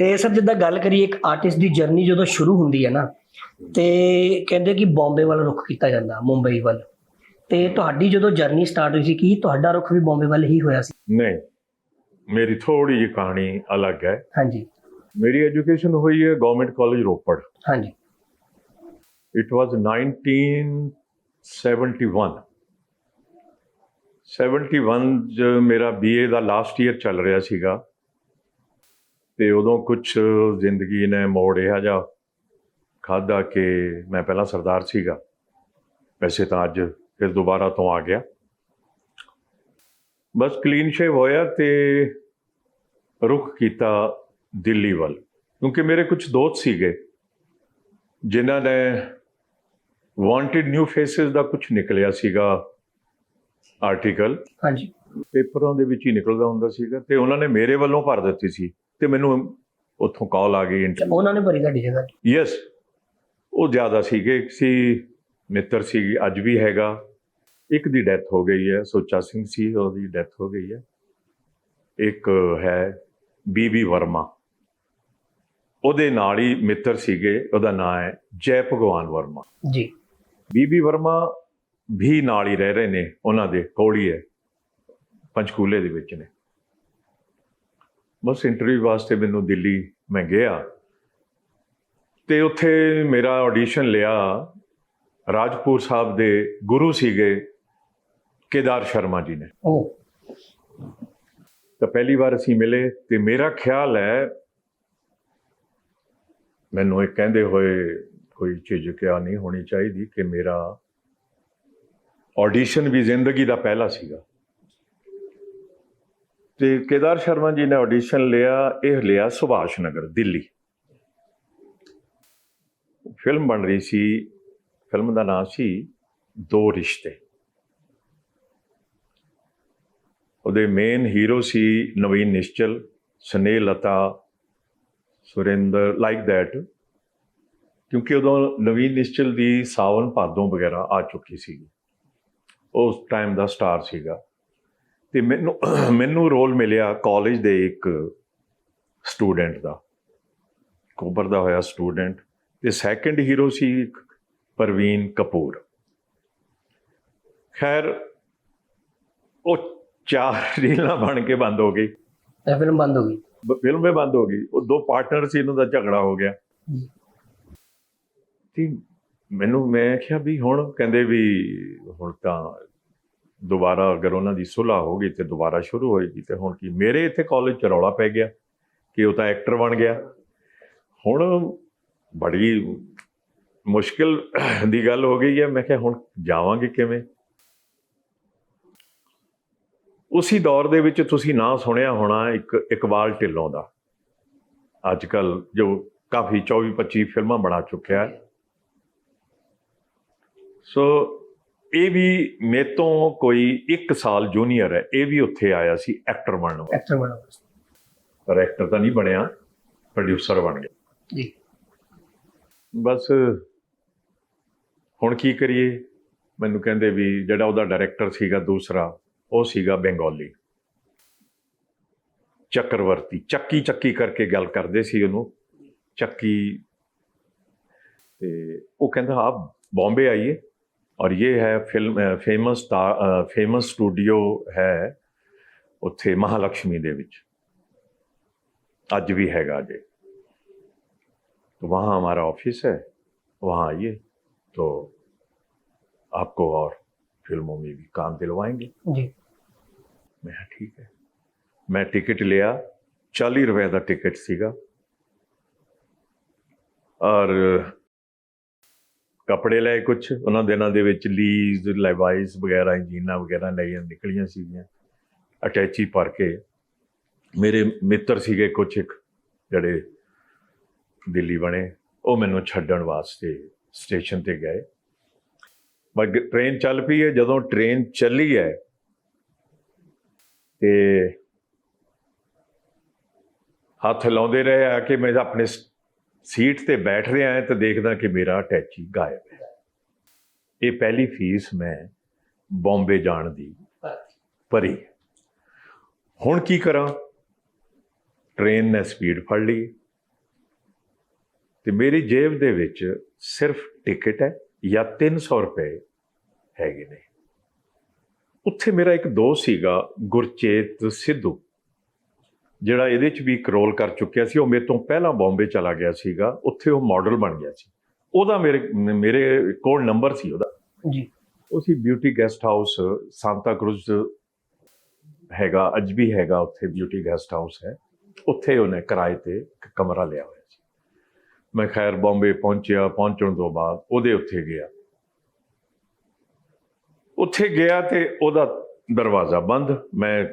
ਤੇ ਸਰ ਜਿੱਦਾਂ ਗੱਲ ਕਰੀਏ ਇੱਕ ਆਰਟਿਸਟ ਦੀ ਜਰਨੀ ਜਦੋਂ ਸ਼ੁਰੂ ਹੁੰਦੀ ਹੈ ਨਾ ਤੇ ਕਹਿੰਦੇ ਕਿ ਬੰਬੇ ਵੱਲ ਰੁਖ ਕੀਤਾ ਜਾਂਦਾ ਮੁੰਬਈ ਵੱਲ। ਤੇ ਤੁਹਾਡੀ ਜਦੋਂ ਜਰਨੀ ਸਟਾਰਟ ਹੋਈ ਸੀ ਕੀ ਤੁਹਾਡਾ ਰੁਖ ਵੀ ਬੰਬੇ ਵੱਲ ਹੀ ਹੋਇਆ ਸੀ? ਨਹੀਂ ਮੇਰੀ ਥੋੜੀ ਜਿਹੀ ਕਹਾਣੀ ਅਲੱਗ ਹੈ। ਹਾਂਜੀ। ਮੇਰੀ ਐਜੂਕੇਸ਼ਨ ਹੋਈ ਹੈ ਗਵਰਨਮੈਂਟ ਕਾਲਜ ਰੋਪੜ। ਹਾਂਜੀ। ਇਟ ਵਾਸ 1971 71 ਚ ਮੇਰਾ ਬੀਏ ਦਾ ਲਾਸਟ ਈਅਰ ਚੱਲ ਰਿਹਾ ਸੀਗਾ। ਤੇ ਉਦੋਂ ਕੁਝ ਜ਼ਿੰਦਗੀ ਨੇ ਮੋੜ ਇਹ ਜਿਹਾ ਖਾਦਾ ਕਿ ਮੈਂ ਪਹਿਲਾਂ ਸਰਦਾਰ ਸੀਗਾ। ਵੈਸੇ ਤਾਂ ਅੱਜ ਫਿਰ ਦੁਬਾਰਾ ਤੋਂ ਆ ਗਿਆ। ਬਸ ਕਲੀਨ ਸ਼ੇਵ ਹੋਇਆ ਤੇ ਰੁਕ ਕੀਤਾ ਦਿੱਲੀ ਵੱਲ। ਕਿਉਂਕਿ ਮੇਰੇ ਕੁਝ ਦੋਸਤ ਸੀਗੇ ਜਿਨ੍ਹਾਂ ਨੇ ਵਾਂਟਡ ਨਿਊ ਫੇਸਿਸ ਦਾ ਕੁਝ ਨਿਕਲਿਆ ਸੀਗਾ ਆਰਟੀਕਲ ਹਾਂਜੀ। ਪੇਪਰਾਂ ਦੇ ਵਿੱਚ ਹੀ ਨਿਕਲਦਾ ਹੁੰਦਾ ਸੀਗਾ ਤੇ ਉਹਨਾਂ ਨੇ ਮੇਰੇ ਵੱਲੋਂ ਭਰ ਦਿੱਤੀ ਸੀ। ਤੇ ਮੈਨੂੰ ਉੱਥੋਂ ਕਾਲ ਆ ਗਈ ਤੇ ਉਹਨਾਂ ਨੇ ਭਰੀ ਤੁਹਾਡੀ ਜਗ੍ਹਾ? ਯੈਸ ਉਹ ਜ਼ਿਆਦਾ ਸੀਗੇ ਇੱਕ ਸੀ ਮਿੱਤਰ ਸੀ ਅੱਜ ਵੀ ਹੈਗਾ। ਇੱਕ ਦੀ ਡੈਥ ਹੋ ਗਈ ਹੈ ਸੁੱਚਾ ਸਿੰਘ ਸੀ ਉਹਦੀ ਡੈਥ ਹੋ ਗਈ ਹੈ। ਇੱਕ ਹੈ ਬੀਬੀ ਵਰਮਾ ਉਹਦੇ ਨਾਲ ਹੀ ਮਿੱਤਰ ਸੀਗੇ ਉਹਦਾ ਨਾਮ ਹੈ ਜੈ ਭਗਵਾਨ ਵਰਮਾ। ਜੀ। ਬੀਬੀ ਵਰਮਾ ਵੀ ਨਾਲ ਹੀ ਰਹਿ ਰਹੇ ਨੇ ਉਹਨਾਂ ਦੇ ਕੋਲ ਹੀ ਹੈ ਪੰਚਕੂਲੇ ਦੇ ਵਿੱਚ ਨੇ। ਬਸ ਇੰਟਰਵਿਊ ਵਾਸਤੇ ਮੈਨੂੰ ਦਿੱਲੀ ਮੈਂ ਗਿਆ ਤੇ ਉੱਥੇ ਮੇਰਾ ਆਡੀਸ਼ਨ ਲਿਆ ਰਾਜਪੂਰ ਸਾਹਿਬ ਦੇ ਗੁਰੂ ਸੀਗੇ ਕੇਦਾਰ ਸ਼ਰਮਾ ਜੀ ਨੇ। ਉਹ ਤਾਂ ਪਹਿਲੀ ਵਾਰ ਅਸੀਂ ਮਿਲੇ ਤੇ ਮੇਰਾ ਖਿਆਲ ਹੈ ਮੈਨੂੰ ਇਹ ਕਹਿੰਦੇ ਹੋਏ ਕੋਈ ਝਿਜਕਿਆ ਨਹੀਂ ਹੋਣੀ ਚਾਹੀਦੀ ਕਿ ਮੇਰਾ ਆਡੀਸ਼ਨ ਵੀ ਜ਼ਿੰਦਗੀ ਦਾ ਪਹਿਲਾ ਸੀਗਾ। ਤੇ ਕੇਦਾਰ ਸ਼ਰਮਾ ਜੀ ਨੇ ਆਡੀਸ਼ਨ ਲਿਆ, ਇਹ ਲਿਆ ਸੁਭਾਸ਼ ਨਗਰ, ਦਿੱਲੀ। ਫਿਲਮ ਬਣ ਰਹੀ ਸੀ ਫਿਲਮ ਦਾ ਨਾਮ ਸੀ ਦੋ ਰਿਸ਼ਤੇ। ਉਹਦੇ ਮੇਨ ਹੀਰੋ ਸੀ ਨਵੀਨ ਨਿਸ਼ਚਲ, ਸਨੇਹ ਲਤਾ, ਸੁਰਿੰਦਰ ਲਾਈਕ ਦੈਟ ਕਿਉਂਕਿ ਉਦੋਂ ਨਵੀਨ ਨਿਸ਼ਚਲ ਦੀ ਸਾਵਨ ਭਾਦੋਂ ਵਗੈਰਾ ਆ ਚੁੱਕੀ ਸੀ ਉਸ ਟਾਈਮ ਦਾ ਸਟਾਰ ਸੀਗਾ। ਤੇ ਮੈਨੂੰ ਮੈਨੂੰ ਰੋਲ ਮਿਲਿਆ ਕਾਲਜ ਦੇ ਇੱਕ ਸਟੂਡੈਂਟ ਦਾ। ਕੋਬਰ ਦਾ ਹੋਇਆ ਸਟੂਡੈਂਟ ਤੇ ਸੈਕੰਡ ਹੀਰੋ ਸੀ ਪ੍ਰਵੀਨ ਕਪੂਰ। ਖੈਰ ਉਹ ਚਾਰ ਰੀਲਾਂ ਬਣ ਕੇ ਬੰਦ ਹੋ ਗਈ। ਇਹ ਫਿਲਮ ਬੰਦ ਹੋ ਗਈ। ਫਿਲਮ ਵੀ ਬੰਦ ਹੋ ਗਈ। ਉਹ ਦੋ ਪਾਰਟਨਰ ਸੀ ਇਹਨਾਂ ਦਾ ਝਗੜਾ ਹੋ ਗਿਆ। ਤੇ ਮੈਨੂੰ ਮੈਂ ਕਿਹਾ ਵੀ ਹੁਣ ਕਹਿੰਦੇ ਵੀ ਹੁਣ ਤਾਂ ਦੁਬਾਰਾ ਅਗਰ ਉਹਨਾਂ ਦੀ ਸੁਲ੍ਹਾ ਹੋ ਗਈ ਤੇ ਦੁਬਾਰਾ ਸ਼ੁਰੂ ਹੋਏਗੀ ਤੇ ਹੁਣ ਕੀ? ਮੇਰੇ ਇੱਥੇ ਕਾਲਜ ਚ ਰੌਲਾ ਪੈ ਗਿਆ ਕਿ ਉਹ ਤਾਂ ਐਕਟਰ ਬਣ ਗਿਆ। ਹੁਣ ਬੜੀ ਮੁਸ਼ਕਿਲ ਦੀ ਗੱਲ ਹੋ ਗਈ ਹੈ। ਮੈਂ ਕਿਹਾ, ਹੁਣ ਜਾਵਾਂਗੇ ਕਿਵੇਂ? ਉਸੇ ਦੌਰ ਦੇ ਵਿੱਚ ਤੁਸੀਂ ਨਾਂ ਸੁਣਿਆ ਹੋਣਾ ਇੱਕ ਇਕਬਾਲ ਢਿੱਲੋਂ ਦਾ। ਅੱਜ ਕੱਲ ਜੋ ਕਾਫੀ 24 25 ਫਿਲਮਾਂ ਬਣਾ ਚੁੱਕਿਆ ਹੈ। ਸੋ ਇਹ ਵੀ ਮੇਰੇ ਤੋਂ ਕੋਈ 1 ਸਾਲ ਜੂਨੀਅਰ ਹੈ ਇਹ ਵੀ ਉੱਥੇ ਆਇਆ ਸੀ ਐਕਟਰ ਬਣਨ ਐਕਟਰ ਬਣਾ ਪਰ ਐਕਟਰ ਤਾਂ ਨਹੀਂ ਬਣਿਆ ਪ੍ਰੋਡਿਊਸਰ ਬਣ ਗਿਆ। ਜੀ। ਬਸ ਹੁਣ ਕੀ ਕਰੀਏ? ਮੈਨੂੰ ਕਹਿੰਦੇ ਵੀ ਜਿਹੜਾ ਉਹਦਾ ਡਾਇਰੈਕਟਰ ਸੀਗਾ ਦੂਸਰਾ ਉਹ ਸੀਗਾ ਬੰਗਾਲੀ। ਚੱਕਰਵਰਤੀ ਚੱਕੀ ਚੱਕੀ ਕਰਕੇ ਗੱਲ ਕਰਦੇ ਸੀ ਉਹਨੂੰ। ਚੱਕੀ ਤੇ ਉਹ ਕਹਿੰਦਾ ਆਪ ਬੰਬੇ ਆइए और ये है फ़िल्म फ़ेमस फ़ेमस स्टूडियो है उत्थे महालक्ष्मी दे अज भी हैगा ਹੈਗਾ तो वहाँ हमारा ऑफ़िस है वहाँ आइए तो आपको और फ़िल्मों में भी काम दिलवाएँगे। जी। मैं हाँ, ठीक है। मैं टिकट लिया चालीस रुपए का टिकट सीगा। और ਕੱਪੜੇ ਲਏ ਕੁਝ ਉਹਨਾਂ ਦਿਨਾਂ ਦੇ ਵਿੱਚ ਲੀਜ਼ ਲੈਵਾਈਸ ਵਗੈਰਾ ਜੀਨਾ ਵਗੈਰਾ ਲਈਆਂ, ਨਿਕਲੀਆਂ ਸੀਗੀਆਂ, ਅਟੈਚੀ ਭਰ ਕੇ। ਮੇਰੇ ਮਿੱਤਰ ਸੀਗੇ ਕੁਝ ਇੱਕ, ਜਿਹੜੇ ਦਿੱਲੀ ਬਣੇ, ਉਹ ਮੈਨੂੰ ਛੱਡਣ ਵਾਸਤੇ ਸਟੇਸ਼ਨ ਤੇ ਗਏ। ਬਟ ਟ੍ਰੇਨ ਚੱਲ ਪਈ ਹੈ, ਜਦੋਂ ਟ੍ਰੇਨ ਚੱਲੀ ਹੈ, ਤੇ ਹੱਥ ਲਾਉਂਦੇ ਰਹੇ ਆ ਕਿ ਮੈਂ ਆਪਣੇ ਸ- ਸੀਟ ਤੇ ਬੈਠ ਰਿਹਾ ਹਾਂ ਤਾਂ ਦੇਖਦਾ ਕਿ ਮੇਰਾ ਅਟੈਚੀ ਗਾਇਬ ਹੈ। ਇਹ ਪਹਿਲੀ ਫੀਸ ਮੈਂ ਬੰਬੇ ਜਾਣ ਦੀ ਭਰੀ ਹੁਣ ਕੀ ਕਰਾਂ? ਟ੍ਰੇਨ ਨੇ ਸਪੀਡ ਫੜ ਲਈ ਤੇ ਮੇਰੀ ਜੇਬ ਦੇ ਵਿੱਚ ਸਿਰਫ ਟਿਕਟ ਹੈ ਜਾਂ 300 ਰੁਪਏ ਹੈਗੇ ਨੇ। ਉੱਥੇ ਮੇਰਾ ਇੱਕ ਦੋਸਤ ਸੀਗਾ ਗੁਰਚੇਤ ਸਿੱਧੂ। ਜਿਹੜਾ ਇਹਦੇ 'ਚ ਵੀ ਇੱਕ ਰੋਲ ਕਰ ਚੁੱਕਿਆ ਸੀ ਉਹ ਮੇਰੇ ਤੋਂ ਪਹਿਲਾਂ ਬੰਬੇ ਚਲਾ ਗਿਆ ਸੀਗਾ ਉੱਥੇ ਉਹ ਮਾਡਲ ਬਣ ਗਿਆ ਸੀ। ਉਹਦਾ ਮੇਰੇ ਮੇਰੇ ਕੋਲ ਨੰਬਰ ਸੀ ਉਹਦਾ। ਜੀ। ਉਹ ਸੀ beauty guest house Santa Cruz ਹੈਗਾ ਅੱਜ ਵੀ ਹੈਗਾ ਉੱਥੇ ਬਿਊਟੀ ਗੈਸਟ ਹਾਊਸ ਹੈ। ਉੱਥੇ ਉਹਨੇ ਕਿਰਾਏ ਤੇ ਇੱਕ ਕਮਰਾ ਲਿਆ ਹੋਇਆ ਸੀ। ਮੈਂ ਖੈਰ ਬੰਬੇ ਪਹੁੰਚਿਆ ਪਹੁੰਚਣ ਤੋਂ ਬਾਅਦ ਉਹਦੇ ਉੱਥੇ ਗਿਆ। ਉੱਥੇ ਗਿਆ ਤੇ ਉਹਦਾ ਦਰਵਾਜ਼ਾ ਬੰਦ ਮੈਂ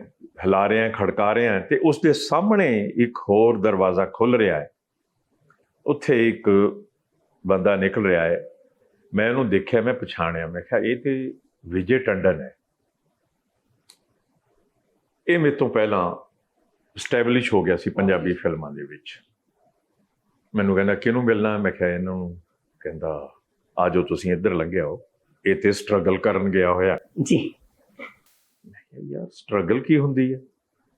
ਹਿਲਾ ਰਿਹਾ ਖੜਕਾ ਰਿਹਾ ਤੇ ਉਸ ਦੇ ਸਾਹਮਣੇ ਇੱਕ ਹੋਰ ਦਰਵਾਜ਼ਾ ਖੁੱਲ ਰਿਹਾ ਹੈ। ਉੱਥੇ ਇੱਕ ਬੰਦਾ ਨਿਕਲ ਰਿਹਾ ਹੈ। ਮੈਂ ਉਹਨੂੰ ਦੇਖਿਆ, ਮੈਂ ਪਛਾਣਿਆ, ਮੈਂ ਕਿਹਾ, ਇਹ ਤੇ ਵਿਜੇ ਟੰਡਨ ਹੈ। ਇਹ ਮੇਰੇ ਤੋਂ ਪਹਿਲਾਂ ਸਟੈਬਲਿਸ਼ ਹੋ ਗਿਆ ਸੀ ਪੰਜਾਬੀ ਫਿਲਮਾਂ ਦੇ ਵਿੱਚ। ਮੈਨੂੰ ਕਹਿੰਦਾ, ਕਿਹਨੂੰ ਮਿਲਣਾ? ਮੈਂ ਕਿਹਾ, ਇਹਨਾਂ ਨੂੰ ਕਹਿੰਦਾ ਆ ਜਾਓ ਤੁਸੀਂ ਇੱਧਰ ਲੰਘਿਆ ਹੋ ਇਹ ਤੇ ਸਟਰਗਲ ਕਰਨ ਗਿਆ ਹੋਇਆ ਜੀ। ਯਾਰ ਸਟਰਗਲ ਕੀ ਹੁੰਦੀ ਹੈ?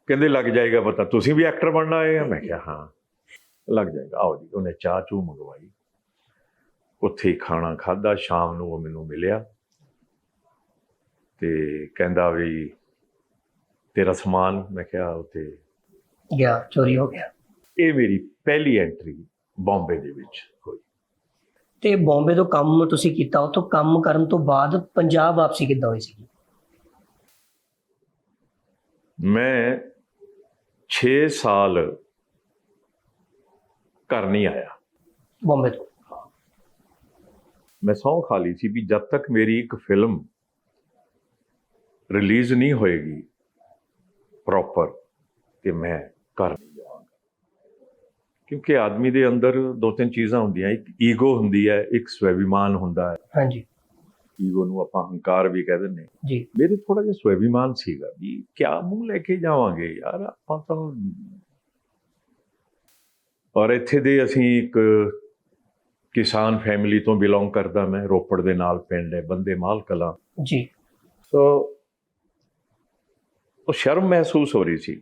ਕਹਿੰਦੇ ਲੱਗ ਜਾਏਗਾ ਪਤਾ ਤੁਸੀਂ ਵੀ ਐਕਟਰ ਬਣਨਾ ਆਏ ਆ ਮੈਂ ਕਿਹਾ ਹਾਂ। ਲੱਗ ਜਾਏਗਾ। ਆਓ ਜੀ ਉਹਨੇ ਚਾਹ ਚੂ ਮੰਗਵਾਈ। ਉੱਥੇ ਖਾਣਾ ਖਾਦਾ ਸ਼ਾਮ ਨੂੰ ਉਹ ਮੈਨੂੰ ਮਿਲਿਆ। ਤੇ ਕਹਿੰਦਾ ਵੀ ਤੇਰਾ ਸਮਾਨ ਮੈਂ ਕਿਹਾ ਉੱਥੇ ਗਿਆ ਚੋਰੀ ਹੋ ਗਿਆ। ਇਹ ਮੇਰੀ ਪਹਿਲੀ ਐਂਟਰੀ ਬੰਬੇ ਦੇ ਵਿੱਚ ਹੋਈ। ਤੇ ਬੰਬੇ ਤੋਂ ਕੰਮ ਤੁਸੀਂ ਕੀਤਾ ਉਤੋਂ ਕੰਮ ਕਰਨ ਤੋਂ ਬਾਅਦ ਪੰਜਾਬ ਵਾਪਸੀ ਕਿੱਦਾਂ ਹੋਈ ਸੀ ਮੈਂ 6 ਸਾਲ ਘਰ ਨਹੀਂ ਆਇਆ। ਬੰਬੇ ਤੋਂ। ਮੈਂ ਸਹੁੰ ਖਾ ਲਈ ਸੀ ਵੀ ਜਦ ਤੱਕ ਮੇਰੀ ਇੱਕ ਫਿਲਮ ਰਿਲੀਜ਼ ਨਹੀਂ ਹੋਏਗੀ ਪ੍ਰੋਪਰ ਤੇ ਮੈਂ ਘਰ ਨਹੀਂ ਜਾਵਾਂਗਾ। ਕਿਉਂਕਿ ਆਦਮੀ ਦੇ ਅੰਦਰ ਦੋ ਤਿੰਨ ਚੀਜ਼ਾਂ ਹੁੰਦੀਆਂ ਇੱਕ ਈਗੋ ਹੁੰਦੀ ਹੈ ਇੱਕ ਸਵੈਭੀਮਾਨ ਹੁੰਦਾ ਹੈ। ਹਾਂਜੀ। ਈਗੋ ਨੂੰ ਆਪਾਂ ਹੰਕਾਰ ਵੀ ਕਹਿ ਹਾਂ। ਜੀ। ਮੇਰੇ ਥੋੜਾ ਜਿਹਾ ਸਵੈਭੀਮਾਨ ਸੀਗਾ ਵੀ ਕਿਆ ਮੂੰਹ ਲੈ ਕੇ ਜਾਵਾਂਗੇ ਯਾਰ ਆਪਾਂ ਤਾਂ ਔਰ ਇੱਥੇ ਦੇ ਅਸੀਂ ਇੱਕ ਕਿਸਾਨ ਫੈਮਿਲੀ ਤੋਂ ਬਿਲੋਂਗ ਕਰਦਾ ਮੈਂ ਰੋਪੜ ਦੇ ਨਾਲ ਪਿੰਡ ਹੈ ਬੰਦੇ ਮਾਲ ਕਲਾਂ। ਜੀ। ਸੋ ਉਹ ਸ਼ਰਮ ਮਹਿਸੂਸ ਹੋ ਰਹੀ ਸੀ।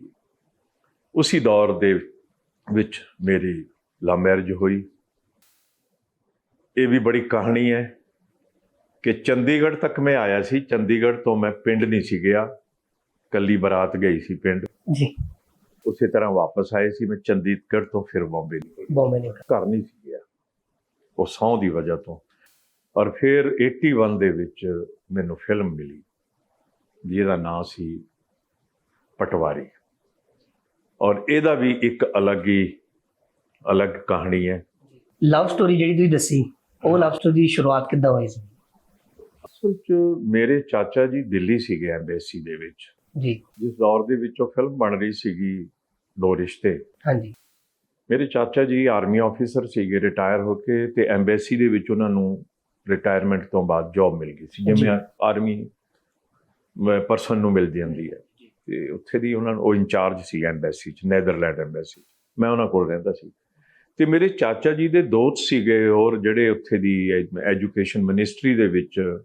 ਉਸੇ ਦੌਰ ਦੇ ਵਿੱਚ ਮੇਰੀ ਲਾ ਮੈਰਿਜ ਹੋਈ। ਇਹ ਵੀ ਬੜੀ ਕਹਾਣੀ ਹੈ। ਕਿ ਚੰਡੀਗੜ੍ਹ ਤੱਕ ਮੈਂ ਆਇਆ ਸੀ। ਚੰਡੀਗੜ੍ਹ ਤੋਂ ਮੈਂ ਪਿੰਡ ਨਹੀਂ ਸੀ ਗਿਆ। ਕੱਲੀ ਬਰਾਤ ਗਈ ਸੀ ਪਿੰਡ। ਜੀ। ਉਸੇ ਤਰ੍ਹਾਂ ਵਾਪਸ ਆਏ ਸੀ। ਮੈਂ ਚੰਡੀਗੜ੍ਹ ਤੋਂ ਫਿਰ ਬੰਬੇ ਨਿਕਲ ਗਿਆ। ਬੰਬੇ ਨੇ ਘਰ ਨਹੀਂ ਸੀ ਗਿਆ। ਉਹ ਸਹੁੰ ਦੀ ਵਜ੍ਹਾ ਤੋਂ। ਔਰ ਫਿਰ 81 ਦੇ ਵਿੱਚ ਮੈਨੂੰ ਫਿਲਮ ਮਿਲੀ। ਜਿਹਦਾ ਨਾਂ ਸੀ ਪਟਵਾਰੀ। ਔਰ ਇਹਦਾ ਵੀ ਇੱਕ ਅਲੱਗ ਹੀ ਅਲੱਗ ਕਹਾਣੀ ਹੈ। ਲਵ ਸਟੋਰੀ ਜਿਹੜੀ ਤੁਸੀਂ ਦੱਸੀ ਉਹ ਲਵ ਸਟੋਰੀ ਦੀ ਸ਼ੁਰੂਆਤ ਕਿੱਦਾਂ ਹੋਈ ਸੀ? ਅਸਲ 'ਚ ਮੇਰੇ ਚਾਚਾ ਜੀ ਦਿੱਲੀ ਸੀਗੇ ਐਮਬੈਸੀ ਦੇ ਵਿੱਚ। ਜੀ। ਜਿਸ ਦੌਰ ਦੇ ਵਿੱਚ ਉਹ ਫਿਲਮ ਬਣ ਰਹੀ ਸੀਗੀ ਦੋ ਰਿਸ਼ਤੇ। ਹਾਂਜੀ। ਮੇਰੇ ਚਾਚਾ ਜੀ ਆਰਮੀ ਆਫੀਸਰ ਸੀਗੇ ਰਿਟਾਇਰ ਹੋ ਕੇ ਤੇ ਐਮਬੈਸੀ ਦੇ ਵਿੱਚ ਉਹਨਾਂ ਨੂੰ ਰਿਟਾਇਰਮੈਂਟ ਤੋਂ ਬਾਅਦ ਜੌਬ ਮਿਲ ਗਈ ਸੀ। ਜਿਵੇਂ ਆਰਮੀ ਪਰਸਨ ਨੂੰ ਮਿਲ ਜਾਂਦੀ ਹੈ। ਤੇ ਉੱਥੇ ਦੀ ਉਹਨਾਂ ਨੂੰ ਉਹ ਇੰਚਾਰਜ ਸੀ ਐਮਬੈਸੀ ਚ ਨੈਦਰਲੈਂਡ ਐਮਬੈਸੀ ਮੈਂ ਉਹਨਾਂ ਕੋਲ ਰਹਿੰਦਾ ਸੀ। ਤੇ ਮੇਰੇ ਚਾਚਾ ਜੀ ਦੇ ਦੋਸਤ ਸੀਗੇ ਹੋਰ ਜਿਹੜੇ ਉੱਥੇ ਦੀ ਐਜੂਕੇਸ਼ਨ ਮਿਨਿਸਟਰੀ ਦੇ ਵਿੱਚ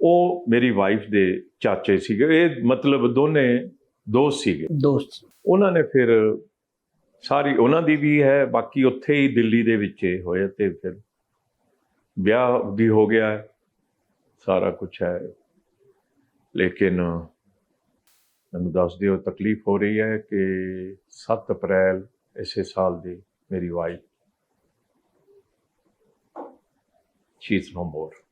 ਉਹ ਮੇਰੀ ਵਾਈਫ ਦੇ ਚਾਚੇ ਸੀਗੇ। ਇਹ ਮਤਲਬ ਦੋਨੇ ਦੋਸਤ ਸੀਗੇ। ਦੋਸਤ ਉਹਨਾਂ ਨੇ ਫਿਰ ਸਾਰੀ ਉਹਨਾਂ ਦੀ ਵੀ ਹੈ ਬਾਕੀ ਉੱਥੇ ਹੀ ਦਿੱਲੀ ਦੇ ਵਿੱਚ ਹੋਏ ਤੇ ਫਿਰ ਵਿਆਹ ਵੀ ਹੋ ਗਿਆ ਹੈ। ਸਾਰਾ ਕੁਝ ਹੈ। ਲੇਕਿਨ ਮੈਨੂੰ ਦੱਸ ਦਿਓ ਤਕਲੀਫ ਹੋ ਰਹੀ ਹੈ ਕਿ 7 ਅਪ੍ਰੈਲ ਇਸੇ ਸਾਲ ਦੀ ਮੇਰੀ wife she is no more.